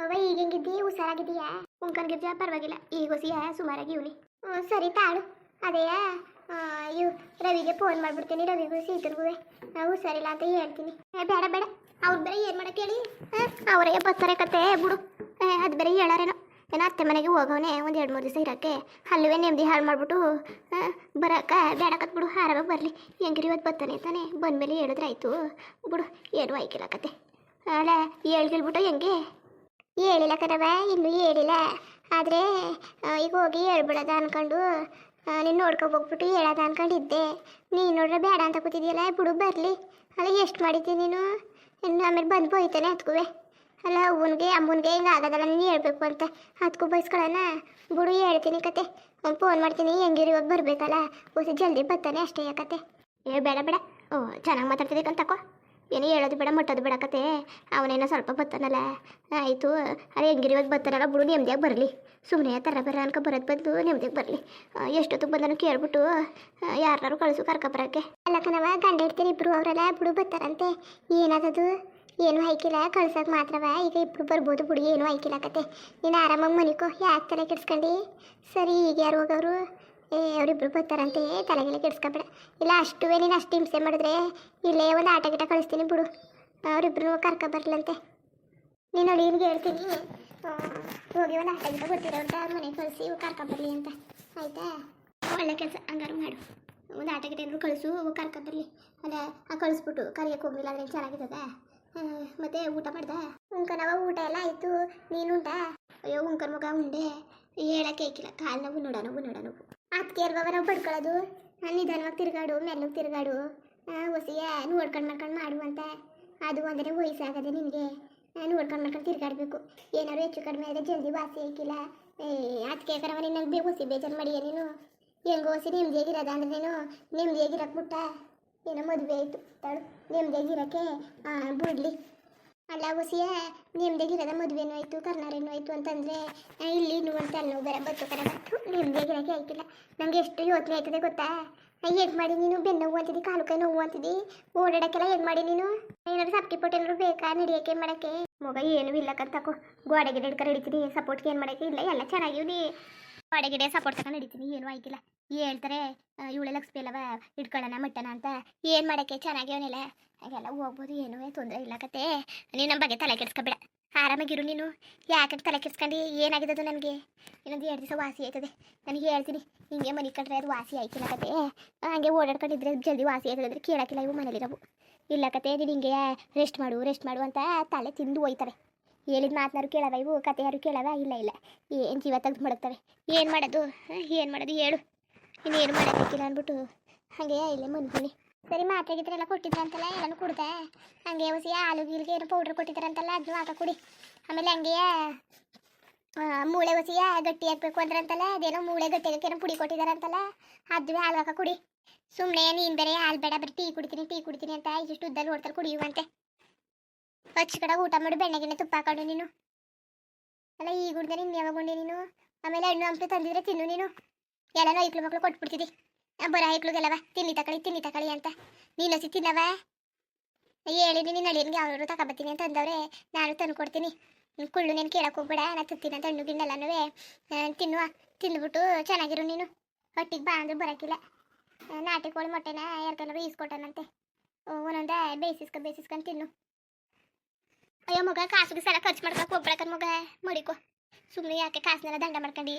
ಅವ್ವ ಈಗ ಹೆಂಗಿದ್ದಿ ಹುಷಾರಾಗಿದ್ದೀಯಾ? ಉಂಕನ್ಗಿದ್ದ ಪರವಾಗಿಲ್ಲ, ಈಗ ಹೊಸಿಯ, ಸುಮಾರಾಗಿ ಇವನಿ. ಸರಿ ತಾಳು. ಅದೇ ಇವ್ ರವಿಗೆ ಫೋನ್ ಮಾಡ್ಬಿಡ್ತೀನಿ, ರವಿಗೂ ಸೀತನ್ಗೂ ಹುಷಾರಿಲ್ಲ ಅಂತ ಹೇಳ್ತೀನಿ. ಏ, ಬೇಡ ಬೇಡ. ಅವ್ರ ಬೇರೆ ಏನು ಮಾಡಕ್ಕೆ ಹೇಳಿ? ಅವರೇ ಬರ್ತಾರೆ ಕತೆ ಬಿಡು. ಅದು ಬೇರೆ ಹೇಳಾರೇನೋ. ಏನೋ ಅತ್ತೆ ಮನೆಗೆ ಹೋಗವನೇ, ಒಂದು ಎರಡು ಮೂರು ದಿವಸ ಇರೋಕ್ಕೆ. ಅಲ್ಲವೇ ನೆಮ್ಮದಿ ಹಾಳು ಮಾಡ್ಬಿಟ್ಟು ಬರೋಕೆ ಬೇಡಕತ್ ಬಿಡು ಆರಾಮಾಗಿ ಬರಲಿ. ಹೆಂಗಿರಿ ಇವತ್ತು ಬರ್ತಾನೆ ತಾನೆ? ಬಂದಮೇಲೆ ಹೇಳಿದ್ರೆ ಆಯಿತು. ಬಿಡು, ಏನು ಆಯ್ಕಿಲ್ಲ ಕತೆ ಅಲ್ಲ ಹೇಳ್ಗಿಲ್ಬಿಟ್ಟು ಹೆಂಗೆ? ಹೇಳಿಲ್ಲ ಕಣವ ಇನ್ನೂ ಹೇಳಿಲ್ಲ. ಆದರೆ ಈಗ ಹೋಗಿ ಹೇಳ್ಬಿಡೋದ ಅನ್ಕೊಂಡು ನೀನು ನೋಡ್ಕೊಂಡು ಹೋಗ್ಬಿಟ್ಟು ಹೇಳೋದ ಅನ್ಕೊಂಡಿದ್ದೆ. ನೀನು ನೋಡ್ರೆ ಬೇಡ ಅಂತ ಕೂತಿದ್ಯಲ್ಲ, ಬಿಡು ಬರಲಿ. ಅಲ್ಲ, ಎಷ್ಟು ಮಾಡಿದ್ದೀನಿ ನೀನು? ಇನ್ನು ಆಮೇಲೆ ಬಂದು ಹೋಯ್ತಾನೆ ಅದ್ಕುವೆ. ಅಲ್ಲ, ಅವನಿಗೆ, ಅಮ್ಮನಿಗೆ ಹಿಂಗೆ ಆಗೋದಲ್ಲ, ನೀನು ಹೇಳ್ಬೇಕು ಅಂತ. ಹತ್ಕೊ ಬಯಸ್ಕೊಳ್ಳೋಣ ಬಿಡು, ಹೇಳ್ತೀನಿ ಕತೆ. ಫೋನ್ ಮಾಡ್ತೀನಿ, ಹೆಂಗಿರಿ ಇವಾಗ ಬರಬೇಕಲ್ಲ. ಹೊಸ ಜಲ್ದಿ ಬರ್ತಾನೆ ಅಷ್ಟೇ ಯಾಕತೆ ಏ, ಬೇಡ ಬೇಡ. ಓ, ಚೆನ್ನಾಗಿ ಮಾತಾಡ್ತಿದ್ದೀಕಂತ ತಕೋ. ಏನು ಹೇಳೋದು ಬೇಡ, ಮುಟ್ಟೋದು ಬೇಡ ಕತೆ. ಅವನೇನೋ ಸ್ವಲ್ಪ ಬರ್ತಾನಲ್ಲ ಆಯಿತು, ಅರೆ ಹೆಂಗಿರಿ ಇವಾಗ ಬರ್ತಾನಲ್ಲ ಬಿಡು ನೆಮ್ಮದಿಯಾಗಿ ಬರಲಿ. ಸುಮ್ಮನೆ ತರ ಬರ ಅನ್ಕೊ ಬರೋದು ಬಂದು ನೆಮ್ಮದಿಯಾಗಿ ಬರಲಿ. ಎಷ್ಟೊತ್ತಿಗೆ ಬಂದನು ಕೇಳ್ಬಿಟ್ಟು ಯಾರು ಕಳಿಸು ಕರ್ಕೊಬರಕ್ಕೆ ಅಲ್ಲ ಕಣವ ಗಂಡ ಇಡ್ತೀನಿ ಇಬ್ಬರು ಅವರೆಲ್ಲ, ಬಿಡು ಬರ್ತಾರಂತೆ ಏನಾದದು? ಏನು ಹಾಕಿಲ್ಲ ಕಳ್ಸೋಕೆ ಮಾತ್ರವ. ಈಗ ಇಬ್ರು ಬರ್ಬೋದು ಬಿಡು, ಏನು ಹಾಕಿಲ್ಲ ಕತೆ. ನೀನು ಆರಾಮಾಗಿ ಮನಿಕೋ, ಯಾಕೆ ತಲೆ ಕೆಡ್ಸ್ಕೊಂಡು? ಸರಿ, ಈಗ ಯಾರು ಹೋಗೋರು ಏ, ಅವರಿಬ್ರು ಬರ್ತಾರಂತೆ. ತಲೆಗೆಲ್ಲ ಕೆಡ್ಸ್ಕೊಬೇಡ. ಇಲ್ಲ, ಅಷ್ಟುವೇ ನೀನು ಅಷ್ಟು ಹಿಂಸೆ ಮಾಡಿದ್ರೆ ಇಲ್ಲೇ ಒಂದು ಆಟ ಗಿಟ ಕಳಿಸ್ತೀನಿ ಬಿಡು. ಅವರಿಬ್ರು ಕರ್ಕೊಬರ್ಲಂತೆ ನೀನು ಅವಳಿಗೆ ಹೇಳ್ತೀನಿ. ಹೋಗಿ ಒಂದು ಆಟ ಗಿಟ ಬರ್ತೀರ ಅಂತ ಮನೆಗೆ ಕಳಿಸಿ ಕರ್ಕೊಬರ್ಲಿ ಅಂತ. ಆಯ್ತಾ? ಒಳ್ಳೆ ಕೆಲಸ, ಹಂಗಾರು ಮಾಡು. ಒಂದು ಆಟ ಗಿಟ ಏನಾದ್ರು ಕಳಿಸು ಕರ್ಕೊಬರ್ಲಿ ಅಲ್ಲ ಕಳಿಸ್ಬಿಟ್ಟು ಕರಿಯಕ್ಕೆ ಹೋಗಿಲ್ಲ ಅಂದ್ರೆ ಚೆನ್ನಾಗಿದ್ದ ಮತ್ತೆ ಊಟ ಮಾಡ್ದ? ಉಂಕನವ ಊಟ ಎಲ್ಲ ಆಯಿತು. ನೀನು ಉಂಟಾ ಅಯ್ಯೋ, ಉಂಕನ್ ಮಗ ಉಂಡೆ. ಹೇಳಕ್ಕೆ ಐಕಿಲ್ಲ ಕಾಲು ನೋವು, ನೋಡ ನೋವು ನೋಡ ನೋವು. ಅದಕ್ಕೆ ಅಲ್ವಾ ನಾವು ನಾನು ನಿಧಾನವಾಗಿ ತಿರುಗಾಡು, ಮೆಲ್ಲಗೆ ತಿರುಗಾಡು ಹೊಸಿಯ ನೋಡ್ಕೊಂಡು ಮಾಡ್ಕೊಂಡು ಮಾಡು ಅಂತ. ಅದು ವಯಸ್ಸು ವಯಸ್ಸಾಗದೆ ನಿನಗೆ. ನೋಡ್ಕೊಂಡು ಮಾಡ್ಕೊಂಡು ತಿರುಗಾಡಬೇಕು. ಏನಾದ್ರು ಹೆಚ್ಚು ಕಡಿಮೆ ಆದರೆ ಜಲ್ದಿ ವಾಸಿ ಐಕಿಲ್ಲ ಏ ಅದಕ್ಕೆ ಕರವ ಬೇ ಹೊಸಿ ಬೇಜಾರು ಮಾಡಿಯ ನೀನು? ಹೆಂಗೋ ಹೊಸಿ ನೆಮ್ಮದಿಯಾಗಿರೋದ ಅಂದ್ರೆ ನೀನು? ನೆಮ್ಮದಿಯಾಗಿರಕ್ಕೆ ಬಿಟ್ಟ ಏನೋ ಮದುವೆ ಆಯಿತು. ತಳು ನೆಮ್ಮದಿಯಾಗಿರೋಕ್ಕೆ ಬಿಡ್ಲಿ. ಅಲ್ಲ ಹೊಸಿಯ ನೆಮ್ಮದಿಯಾಗಿರೋದ ಮದುವೆನೂ ಆಯಿತು ಕರ್ನಾರೇನೂ ಆಯಿತು ಅಂತಂದರೆ ಇಲ್ಲಿ ನೋವು ತಲೆನೋವು ಬೇರೆ ಬತ್ತು ಕರ ಬತ್ತು ನೆಮ್ಮದಿಯಾಗಿರೋಕ್ಕೆ ಆಯ್ತಿಲ್ಲ ನನಗೆ ಎಷ್ಟು ಯೋಚನೆ ಆಯ್ತದೆ ಗೊತ್ತಾ? ಏನ್ ಮಾಡಿ ನೀನು? ಬೆನ್ನು ನೋವು ಅಂತಿದ್ದಿ ಕಾಲು ಕೈ ನೋವು ಅಂತಿದ್ದಿ ಓಡಾಡಕ್ಕೆಲ್ಲ ಏನ್ ಮಾಡಿ ನೀನು? ಏನಾದ್ರು ಪೊಟ್ಟು ಏನಾದ್ರು ಬೇಕಾ ನಡಿಯೋಕೆ ಮಾಡಕ್ಕೆ? ಮಗ ಏನು ಇಲ್ಲ ತಕೋ. ಗೋಡೆಗೆ ಗಿಡ ಹಿಡ್ಕೊಂಡು ಹಿಡಿತೀನಿ ಸಪೋರ್ಟ್ಗೆ ಏನು ಮಾಡಕ್ಕೆ ಇಲ್ಲ? ಎಲ್ಲ ಚೆನ್ನಾಗಿವ್ನಿ. ಗೋಡೆ ಗಿಡ ಸಪೋರ್ಟ್ ತಗೊಂಡು ಹಿಡಿತೀನಿ ಏನು ಆಯ್ತಿಲ್ಲ ಹೇಳ್ತಾರೆ ಇವಳೆ ಲಕ್ಷ್ಮಿ ಅಲ್ಲವ ಇಟ್ಕೊಳ್ಳೋಣ ಮಟ್ಟಣ ಅಂತ. ಏನು ಮಾಡಕ್ಕೆ? ಚೆನ್ನಾಗಿವನಿಲ್ಲ ಹಾಗೆಲ್ಲ ಹೋಗ್ಬೋದು, ಏನೂ ತೊಂದರೆ ಇಲ್ಲ ಕತೆ. ನೀನು ನಮ್ಮ ಬಗ್ಗೆ ತಲೆ ಕೆಡ್ಸ್ಕೊಬೇಡ. ಆರಾಮಾಗಿರು ನೀನು. ಯಾಕೆ ತಲೆ ಕೆಡ್ಸ್ಕೊಂಡು? ಏನಾಗಿದೆ ಅದು ನನಗೆ? ಇನ್ನೊಂದು ಎರಡು ದಿವಸ ವಾಸಿ ಆಯ್ತದೆ. ನನಗೆ ಹೇಳ್ತೀನಿ. ಹಿಂಗೆ ಮನೆ ಕಟ್ಟರೆ ಅದು ವಾಸಿ ಆಯ್ತಿಲ್ಲ ಕತೆ. ಹಂಗೆ ಓಡಾಡ್ಕೊಂಡಿದ್ರೆ ಜಲ್ದಿ ವಾಸಿ ಆಯ್ತದೆ ಅಂದರೆ ಕೇಳೋಕ್ಕಿಲ್ಲ ಇವು ಮನೇಲಿರೋವು. ಇಲ್ಲ ಕತೆ, ನೀನು ಹಿಂಗೆ ರೆಸ್ಟ್ ಮಾಡು ರೆಸ್ಟ್ ಮಾಡು ಅಂತ ತಲೆ ತಿಂದು ಹೋಯ್ತವೆ ಹೇಳಿದ ಮಾತನಾರು ಕೇಳವ, ಇವು ಕತೆ ಯಾರು ಕೇಳವ, ಇಲ್ಲ ಇಲ್ಲ. ಏನು ಜೀವ ತೆಗೆದು ಮಡಗ್ತವೆ? ಏನು ಮಾಡೋದು? ಏನು ಮಾಡೋದು? ಹೇಳು. ಇನ್ನೇನು ಮಾಡೋದಕ್ಕಿಲ್ಲ ಅಂದ್ಬಿಟ್ಟು ಹಾಗೆ ಇಲ್ಲೇ ಮನ್ಕೊಳ್ಳಿ ಸರಿ, ಮಾತ್ರೆ ಗೀತ್ರೆ ಎಲ್ಲ ಕೊಟ್ಟಿದ್ರಂತಲ್ಲ ಎಲ್ಲನೂ ಕುಡ್ದೆ? ಹಂಗೆ ಹೊಸಿ ಹಾಲು ಗೀಲ್ಗೆ ಏನೋ ಪೌಡ್ರ್ ಕೊಟ್ಟಿದ್ದಾರಂತಲ್ಲ ಅದನ್ನು ಹಾಕ ಕುಡಿ. ಆಮೇಲೆ ಹಂಗೆ ಮೂಳೆ ಹೊಸಿಯ ಗಟ್ಟಿ ಹಾಕ್ಬೇಕು ಅಂದ್ರಂತಲ್ಲ, ಅದೇನೋ ಮೂಳೆ ಗಟ್ಟಿ ಏನೋ ಪುಡಿ ಕೊಟ್ಟಿದಾರಂತಲ್ಲ ಅದು ಹಾಲು ಹಾಕ ಕುಡಿ. ಸುಮ್ಮನೆ ನೀನು ಬೇರೆ ಹಾಲು ಬೇಡ, ಬರೀ ಟೀ ಕುಡಿತೀನಿ ಟೀ ಕುಡಿತೀನಿ ಅಂತ ಇಷ್ಟು ಉದ್ದಲ್ಲಿ ಹೊಡ್ತಾರೆ ಕುಡಿಯುವಂತೆ. ಹಚ್ಚ ಕಡೆ ಊಟ ಮಾಡಿ ಬೆಣ್ಣೆಗೆಣ್ಣೆ ತುಪ್ಪ ಹಾಕೊಂಡು ನೀನು. ಅಲ್ಲ ಈಗ ಹುಡ್ದೆ ನಿನ್ನ ಯಾವಾಗ ಉಂಡೆ ನೀನು? ಆಮೇಲೆ ಹಣ್ಣು ಹಂಪಲು ತಂದಿದ್ರೆ ತಿನ್ನು ನೀನು. ಎಲ್ಲ ಐಕ್ಳು ಮಕ್ಳು ಕೊಟ್ಬಿಡ್ತಿದ್ದಿ ಬರ ಐಕ್ಳುಗೆಲ್ಲವ ತಿನ್ನಿ ತಕಳಿ ತಿನ್ನಿ ತಕಳಿ ಅಂತ. ನೀನು ಹಸಿ ತಿನ್ನವ? ಹೇಳಿ, ನೀನು ಅಳಿಯನ್ಗೆ ಅವರು ತಗೊಬತ್ತೀನಿ ಅಂತ ಅಂದವ್ರೆ, ನಾನು ತಂದು ಕೊಡ್ತೀನಿ. ಕುಳ್ಳು ನೀನು ಕೇಳಕ್ಕೆ ಹೋಗ್ಬೇಡ ನಾನು ತಿಂತೀನಿ ಅಂತ ಹಣ್ಣು ಗಿಣ್ಣೆಲ್ಲನೂ ತಿನ್ನುವ, ತಿಂದ್ಬಿಟ್ಟು ಚೆನ್ನಾಗಿರು ನೀನು. ಹೊಟ್ಟಿಗೆ ಬಾ ಅಂದ್ರೆ ಬರೋಕ್ಕಿಲ್ಲ ನಾಟಿ ಕೋಳಿ ಮೊಟ್ಟೆನ ಯಾರ್ಕೆಲ್ಲರೂ ಈಸ್ಕೊಟ್ಟನಂತೆ. ಒಂದೊಂದೇ ಬೇಯಿಸ್ಕೊ ಬೇಯಿಸ್ಕೊಂಡು ತಿನ್ನು. ಅಯ್ಯೋ ಮಗ ಕಾಸು ಸಲ ಖರ್ಚು ಮಾಡ್ಕೊಕ್ ಹೋಗ್ಬೇಕನ್ ಮಗ. ಮಡಿಕೋ. ಸುಮ್ಮನೆ ಯಾಕೆ ಕಾಸನ್ನೆಲ್ಲ ದಂಡ ಮಾಡ್ಕೊಂಡು?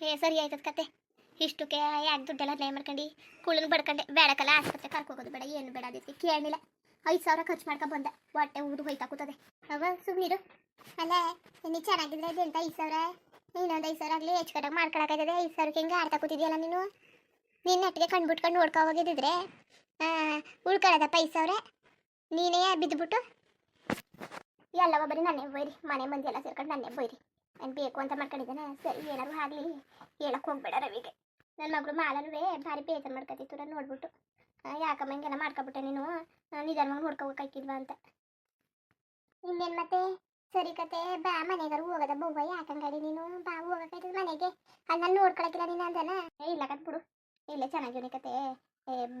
ಏ ಸರಿ ಆಯ್ತದ ಕತೆ. ಇಷ್ಟಕ್ಕೆ ಯಾಕೆ ದುಡ್ಡೆಲ್ಲ ನೇ ಮಾಡ್ಕೊಂಡು? ಕುಳ್ಳನ್ ಬಡ್ಕೊಂಡೆ. ಬೇಡಕಲ್ಲ ಆಸ್ಪತ್ರೆ ಕರ್ಕೋಗೋದು ಬೇಡ, ಏನು ಬೇಡ ಅದಕ್ಕೆ ಕೇಳಲಿಲ್ಲ ಐದು ಸಾವಿರ ಖರ್ಚು ಮಾಡ್ಕೊ ಬಂದೆ. ಹೊಟ್ಟೆ ಊದು ಹೋಯ್ತಾ ಕೂತದೆ. ಅವ ಸುಮ್ಮನಿರು ಅಲ್ಲ ನೀನು ಚೆನ್ನಾಗಿದ್ರೆ ಅದೆಂತ ಐದು ಸಾವಿರ. ಇನ್ನೊಂದು ಐದು ಸಾವಿರ ಆಗಲಿ ಹೆಚ್ಚು ಕಡೆ ಮಾಡ್ಕೊಳಕಾಯ್ತದೆ ಐದು ಸಾವಿರಕ್ಕೆ ಹಿಂಗೆ ಆಡ್ತಾ ಕೂತಿದ್ಯಲ್ಲ ನೀನು? ನೀನು ನೆಟ್ಟಿಗೆ ಕಣ್ಬಿಟ್ಕೊಂಡು ನೋಡ್ಕೊ ಹೋಗಿದ್ದಿದ್ರೆ ಉಳ್ಕೊಳ್ಳೋದಪ್ಪ ಐದು ಸಾವಿರ. ನೀನೇ ಬಿದ್ದುಬಿಟ್ಟು ಎಲ್ಲವ ಬರೀ ನನ್ನೇ ಬೈರಿ, ಮನೆ ಮಂದಿ ಎಲ್ಲ ಸೇರ್ಕೊಂಡು ನನ್ನೇ ಬೈರಿ. ನಾನು ಬೇಕು ಅಂತ ಮಾಡ್ಕೊಂಡಿದ್ದಾನೆ, ಸರಿ, ಏನಾದ್ರು ಆಗಲಿ ಹೇಳಕ್ಕೆ ಹೋಗ್ಬೇಡ ರವಿಗೆ. ನನ್ನ ಮಗಳು ಮಾಲನುವೇ ಭಾರಿ ಬೇಜಾರು ಮಾಡ್ಕೊತಿತ್ತು ನಾನು ನೋಡ್ಬಿಟ್ಟು. ಯಾಕ ಯಾಕಮ್ಮ ಹಿಂಗೆಲ್ಲ ಮಾಡ್ಕೊಬಿಟ್ಟೆ ನೀನು? ನಿಧಾನವಾಗಿ ನೋಡ್ಕೋಬೇಕಾಯ್ಕಿಲ್ವಾ ಅಂತ. ಇನ್ನೇನು ಮತ್ತೆ? ಸರಿ ಕತೆ, ಬಾ, ಮನೆಗಾರು ಹೋಗದ ಬೊವ್ವ ಯಾಕಂಗಾಡಿ ನೀನು? ಬಾ ಹೋಗಕ್ಕಾಯ್ತದ ಮನೆಗೆ. ಅಲ್ಲಿ ನಾನು ನೋಡ್ಕೊಳಕಿಲ್ಲ ನೀನು ಅಂದನ? ಇಲ್ಲ ಕತ್ ಬಿಡು. ಇಲ್ಲೇ ಚೆನ್ನಾಗಿವ್ನಿ ಕತೆ.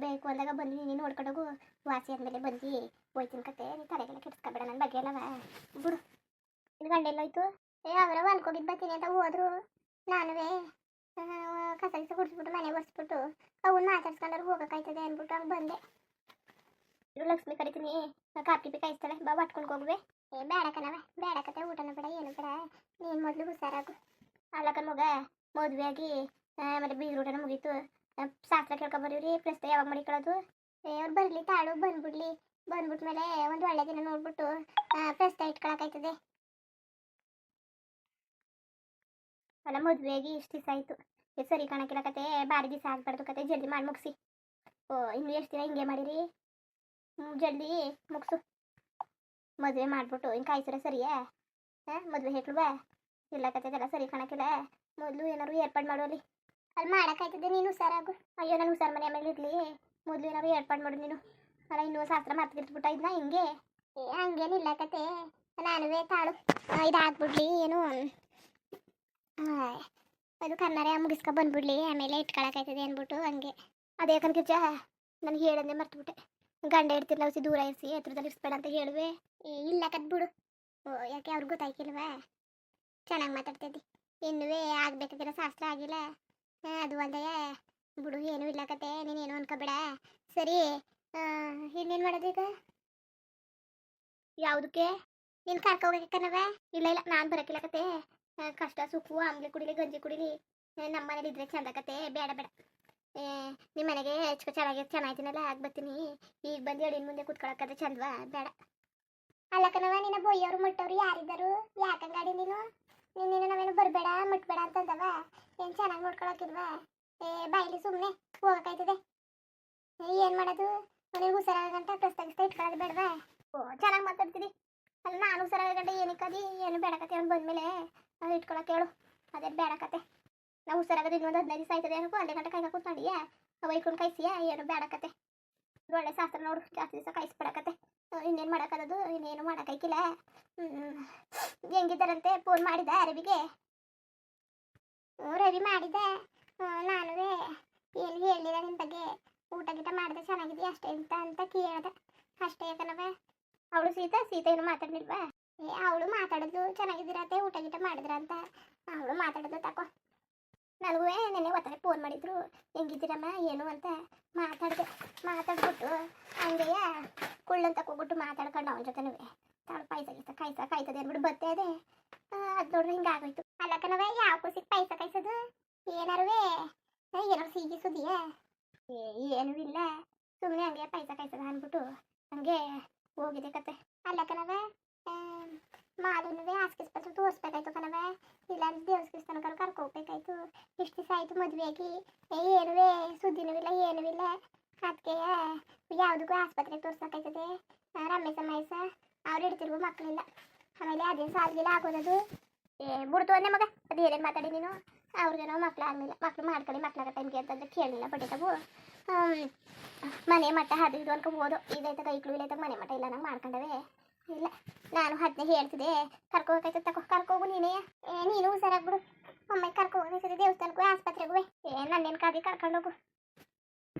ಬೇಕು ಅಂದಾಗ ಬಂದು ನೀನು ನೋಡ್ಕೊಂಡೋಗು. ವಾಸಿ ಅಂದಮೇಲೆ ಬಂದು ಹೋಯ್ತೀನಿ ಕತೆ ನೀನು ತಲೆಗೆಲ್ಲ ಕೆಡಿಸ್ಕೊಬೇಡ ಎಲ್ಲವ ಬಿಡು. ಗಂಡ ಎಲ್ಲೋಯ್ತು ಏ, ಅವರ ಹೊಲ್ಕೋಗಿದ್ದು ಬರ್ತೀನಿ ಅಂತ ಹೋದ್ರು. ನಾನುವೇ ಕಸ ಗಿಸ ಕುಡಿಸ್ಬಿಟ್ಟು ಮನೆ ಒರೆಸ್ಬಿಟ್ಟು ಅವನ್ನ ಮಾತಾಡ್ಸ್ಕೊಂಡ್ರೆ ಹೋಗಕ್ಕಾಯ್ತದೆ ಅಂದ್ಬಿಟ್ಟು ಹಂಗೆ ಬಂದೆ. ಲಕ್ಷ್ಮಿ ಕರಿತೀನಿ. ಕಾಪಿ ಪಿ ಕಾಯಿಸ್ತಾಳೆ. ಬಾ ಬಟ್ಕೊಂಡು ಹೋಗುವೆ. ಏ, ಬೇಡ ಕಣವ ಬೇಡ ಕತೆ, ಊಟನೂ ಬೇಡ, ಏನು ಬೇಡ. ನೀನು ಮೊದಲು ಹುಷಾರಾಗು ಅಲ್ಲಕ್ಕ ಮಗ, ಮದುವೆ ಆಗಿ ಮತ್ತೆ ಬೀಗ್ರ ಊಟನ ಮುಗೀತು. ಶಾಸ್ತ್ರ ಕೇಳ್ಕೊಬರೀವ್ರಿ ಪ್ರಸ್ತ ಯಾವಾಗ ಮಾಡಿಕೊಳ್ಳೋದು ಏ, ಅವ್ರು ಬರಲಿ ತಾಳು, ಬಂದ್ಬಿಡ್ಲಿ. ಬಂದ್ಬಿಟ್ಮೇಲೆ ಒಂದು ಒಳ್ಳೆ ದಿನ ನೋಡ್ಬಿಟ್ಟು ಪ್ರಸ್ತ ಇಟ್ಕೊಳಕಾಯ್ತದೆ. ಅಲ್ಲ, ಮದ್ವೆಗೆ ಇಷ್ಟು ದಿವಸ ಆಯ್ತು? ಸರಿ ಕಾಣಕ್ಕಿಲ್ಲ ಕತೆ. ಬಾರಿ ದಿವಸ ಆಗ್ಬಾರ್ದು ಕತೆ. ಜಲ್ದಿ ಮಾಡಿ ಮುಗಿಸಿ. ಓ, ಇನ್ನು ಎಷ್ಟು ದಿನ ಹಿಂಗೆ ಮಾಡಿರಿ? ಜಲ್ದಿ ಮುಗಿಸು. ಮದುವೆ ಮಾಡ್ಬಿಟ್ಟು ಹಿಂಗೆ ಕಾಯ್ಸಿರ ಸರಿಯಾ? ಹಾಂ, ಮದುವೆ ಹೇಗ್ಲ್ವಾ ಇಲ್ಲ ಕತೆ ಸರಿ ಕಾಣಕಿಲ್ಲ. ಮೊದಲು ಏನಾರು ಏರ್ಪಾಡು ಮಾಡೋಲಿ ಅಲ್ಲಿ ಮಾಡೋಕ್ಕಾಯ್ತದೆ ನೀನು ಹುಷಾರಾಗು. ಅಯ್ಯೋ, ನಾನು ಹುಷಾರು ಮನೆ ಮೇಲೆ ಇರಲಿ ಮೊದಲು ಏನಾರು ಏರ್ಪಾಡು ಮಾಡು ನೀನು. ಅಲ್ಲ ಇನ್ನೂ ಶಾಸ್ತ್ರ ಮರ್ತಿರ್ಬಿಟ್ಟ ಇದ್ನ ಹಿಂಗೆ? ಏ ಹಂಗೇನಿಲ್ಲ ಕತೆ. ನಾನುವೇ ತಾಳು. ಇದಾಗ್ಬಿಡ್ಲಿ ಏನು? ಅದು ಕನ್ನಡ ಮುಗಿಸ್ಕೊ ಬಂದ್ಬಿಡ್ಲಿ ಆಮೇಲೆ ಇಟ್ಕೊಳಕಾಯ್ತದೆ ಅಂದ್ಬಿಟ್ಟು ಹಂಗೆ. ಅದೇ ಕನ್ಕಿಜ ನನಗೆ ಹೇಳಂದೆ ಮರ್ತುಬಿಟ್ಟೆ. ಗಂಡ ಇಡ್ತಿಲ್ಲ ಔಸಿ ದೂರ ಇರಿಸಿ ಹತ್ರದಲ್ಲಿ ಇರಿಸ್ಬೇಡ ಅಂತ ಹೇಳುವೆ. ಏ, ಇಲ್ಲ ಕದ್ಬಿಡು ಓ ಯಾಕೆ ಅವ್ರಿಗೆ ಗೊತ್ತಾಯ್ಕಿಲ್ವಾ? ಚೆನ್ನಾಗಿ ಮಾತಾಡ್ತೈತಿ ಇನ್ನುವೇ ಆಗ್ಬೇಕಾಗಿರೋ ಶಾಸ್ತ್ರ ಆಗಿಲ್ಲ. ಅದು ಅಲ್ಲದೆ ಬಿಡು ಏನೂ ಇಲ್ಲ ಕತೆ. ನೀನೇನು ಅನ್ಕೋಬೇಡ. ಸರಿ ಇನ್ನೇನು ಮಾಡೋದೀಗ ಯಾವುದಕ್ಕೆ? ನೀನು ಕರ್ಕ ಇಲ್ಲ ಇಲ್ಲ, ನಾನು ಬರಕಿಲ್ಲಕತೆ ಕತೆ. ಕಷ್ಟ ಸುಖವು ಆಮ್ಲೆ ಕುಡಿಲಿ, ಗಂಜಿ ಕುಡಿಲಿ. ನಮ್ಮ ಮನೇಲಿ ಇದ್ರೆ ಚಂದ ಕತೆ. ಬೇಡ ಬೇಡ ನಿಮ್ಮ ಮನೆಗೆ ಹೆಚ್ಚು ಚೆನ್ನಾಗಿ ಚೆನ್ನಾಗಿದ್ದೀನಲ್ಲ ಆಗ ಬರ್ತೀನಿ. ಈಗ ಬಂದು ಹೇಳಿ ಮುಂದೆ ಕೂತ್ಕೊಳಕ್ಕದೆ ಚಂದವಾ ಬೇಡ ಅಲ್ಲ ಕಣವ ನಿನ್ನ ಬೊಯ್ಯವ್ರು ಮುಟ್ಟವ್ರು ಯಾರಿದ್ದರು? ಯಾಕಂಗಾಡಿ ನೀನು? ನಿನ್ನ ನಾವೇನು ಬರಬೇಡ, ಮುಟ್ಬೇಡ ಅಂತಂದವ? ಏನು ಚೆನ್ನಾಗಿ ನೋಡ್ಕೊಳಕಿಲ್ವಾ ಏ, ಬಾಯಿಲಿ ಸುಮ್ಮನೆ ಹೋಗಕ್ಕಾಯ್ತದೆ ಏನು ಮಾಡೋದು? ಮನೇಲಿ ಗಂಟೆ ಪ್ರಸ್ತಾಗಿಸ್ತಾ ಇಟ್ಕೊಳ್ಳೋದು ಬೇಡವಾ? ಓ, ಚೆನ್ನಾಗಿ ಮಾತಾಡ್ತೀರಿ ಅಲ್ಲ, ನಾನು ಹುಷಾರಾಗಂಟ ಏನಕ್ಕದಿ ಏನು ಬೇಡಕತೆ ಅವ್ನು ಬಂದಮೇಲೆ ಅದು ಇಟ್ಕೊಳಕ್ಕೆ ಹೇಳು. ಅದೇ ಬೇಡಕತೆ ನಾವು ಹುಷಾರಾಗದು ಇನ್ನೊಂದು ಹದಿನೈದು ದಿವಸ ಆಯ್ತದೆ ಅನ್ಕೋ, ಅಲ್ಲೇ ಗಂಟೆ ಕೈಗೆ ಕೂತ್ಕೊಂಡಿಯಾ? ಅವ ಕೈಸಿಯಾ ಏನು ಬೇಡಕತೆ ಒಳ್ಳೆ ಶಾಸ್ತ್ರ ನೋಡು, ಜಾಸ್ತಿ ದಿವಸ ಕಾಯಿಸ್ಬಿಡಕತೆ ಇನ್ನೇನು ಮಾಡೋಕ್ಕದು ಇನ್ನೇನು ಮಾಡೋಕ್ಕೈಕಿಲ್ಲ ಹೆಂಗಿದ್ದಾರಂತೆ? ಫೋನ್ ಮಾಡಿದ ರವಿಗೆ ರವಿ ಮಾಡಿದೆ. ನಾನುವೇ. ಏನು ಹೇಳಿಲ್ಲ ನಿನ್ನ ಬಗ್ಗೆ? ಊಟ ಗೀಟ ಮಾಡಿದೆ ಚೆನ್ನಾಗಿದೆ ಅಷ್ಟೇ ಅಂತ ಅಂತ ಕೇಳ್ದೆ. ಅಷ್ಟೇ ಯಾಕನವ ಅವಳು ಸೀತಾ ಸೀತಾ ಏನು ಮಾತಾಡ್ಲಿಲ್ವಾ? ಏ, ಅವಳು ಮಾತಾಡಿದ್ಲು ಚೆನ್ನಾಗಿದ್ದೀರತ್ತೆ ಊಟ ಗೀಟ ಮಾಡಿದ್ರ ಅಂತ. ಅವಳು ಮಾತಾಡಿದ್ಲು ತಕೋ. ನನಗೂ ನೆನ್ನೆ ಒತ್ತಾನೆ ಫೋನ್ ಮಾಡಿದ್ರು. ಹೆಂಗಿದ್ದೀರಮ್ಮ, ಏನು ಅಂತ ಮಾತಾಡಿದೆ. ಮಾತಾಡ್ಬಿಟ್ಟು ಹಂಗೆಯ ಕುಳ್ಳಂತ ಹೋಗ್ಬಿಟ್ಟು ಮಾತಾಡ್ಕೊಂಡು ಅವನ ಜೊತೆನೂ. ತಾಳು ಪೈಸ ಗೀಸ ಕಾಯ್ಸ, ಕಾಯ್ತದೆ ಅಂದ್ಬಿಟ್ಟು ಬತ್ತೆ ಅದೇ. ಅದು ನೋಡ್ರಿ ಹಿಂಗೆ ಆಗೋಯ್ತು. ಅಲ್ಲ ಕಣವ ಯಾವ ಕುಸಿಗೆ ಪಾಯಸ ಕಾಯ್ಸೋದು? ಏನಾರುವೆ? ಏನಾರು ಸಿಗಿ ಸುದಿಯೇ ಏ ಏನೂ ಇಲ್ಲ ಸುಮ್ಮನೆ ಹಂಗೆ ಪೈಸ ಕಾಯ್ಸದ ಅಂದ್ಬಿಟ್ಟು ಹಂಗೆ ಹೋಗಿದೆ ಕತೆ. ಅಲ್ಲ ಕಣವ ಮಾಲಿನವೇ ಆಸ್ಕಿಸ್ಪತ್ರೆ ತೋರಿಸ್ಬೇಕಾಯ್ತು ಕಣವ ಇಲ್ಲ ದೇವಸ್ಥಾನಕ್ಕೆ ಕರ್ಕೊ ಹೋಗ್ಬೇಕಾಯ್ತು ಇಷ್ಟು ದಿವಸ ಆಯಿತು ಮದುವೆಯಾಗಿ ರೇ ಸುದ್ದಿನೂ ಇಲ್ಲ ಏನೂ ಇಲ್ಲ. ಅದಕ್ಕೆ ಯಾವುದಕ್ಕೂ ಆಸ್ಪತ್ರೆ ತೋರ್ಸೋಕಾಯ್ತದೆ ರಮೇಶ, ಮಹೇಶ, ಅವ್ರು ಇಡ್ತಿರ್ಗು ಮಕ್ಕಳಿಲ್ಲ ಆಮೇಲೆ ಅದೇನು ಸಾಲಿಗೆಲ್ಲ ಆಗೋದದು? ಏ ಬಿಡ್ತು ಅಂದೆ ಮಗ. ಅದೇನೇನು ಮಾತಾಡಿ ನೀನು? ಅವ್ರಿಗೇನೋ ಮಕ್ಳು ಆಗಲಿಲ್ಲ. ಮಕ್ಳು ಮಾಡ್ಕೊಳ್ಳಿ ಮಕ್ಳಾಗ ಟೈಮ್ಗೆ ಅಂತಂದ್ರೆ ಕೇಳಲಿಲ್ಲ ಬಡ್ಡಿತಾವು ಮನೆ ಮಟ್ಟ ಅದು ಇದು ಅನ್ಕೋಬೋದು. ಇದೈತೆ ಕೈಗಳು ಇಲ್ಲೈತೆ ಮನೆ ಮಟ್ಟ ಇಲ್ಲ ನಂಗೆ ಮಾಡ್ಕೊಂಡವೆ. ಇಲ್ಲ, ನಾನು ಹದಿನೈದು ಹೇಳ್ತಿದ್ದೆ. ಕರ್ಕೊ ಹೋಗೈತೆ ತಕೋ ಕರ್ಕೊ ಹೋಗು ನೀನೇ ನೀನು ಹುಷಾರಾಗ್ಬಿಡು ಒಮ್ಮೆ ಕರ್ಕೊ ಹೋಗೈತೆ ದೇವಸ್ಥಾನಕ್ಕೂ, ಆಸ್ಪತ್ರೆಗೂ ಏ, ನನ್ನೇನು ಕಾದಿ ಕರ್ಕೊಂಡೋಗು.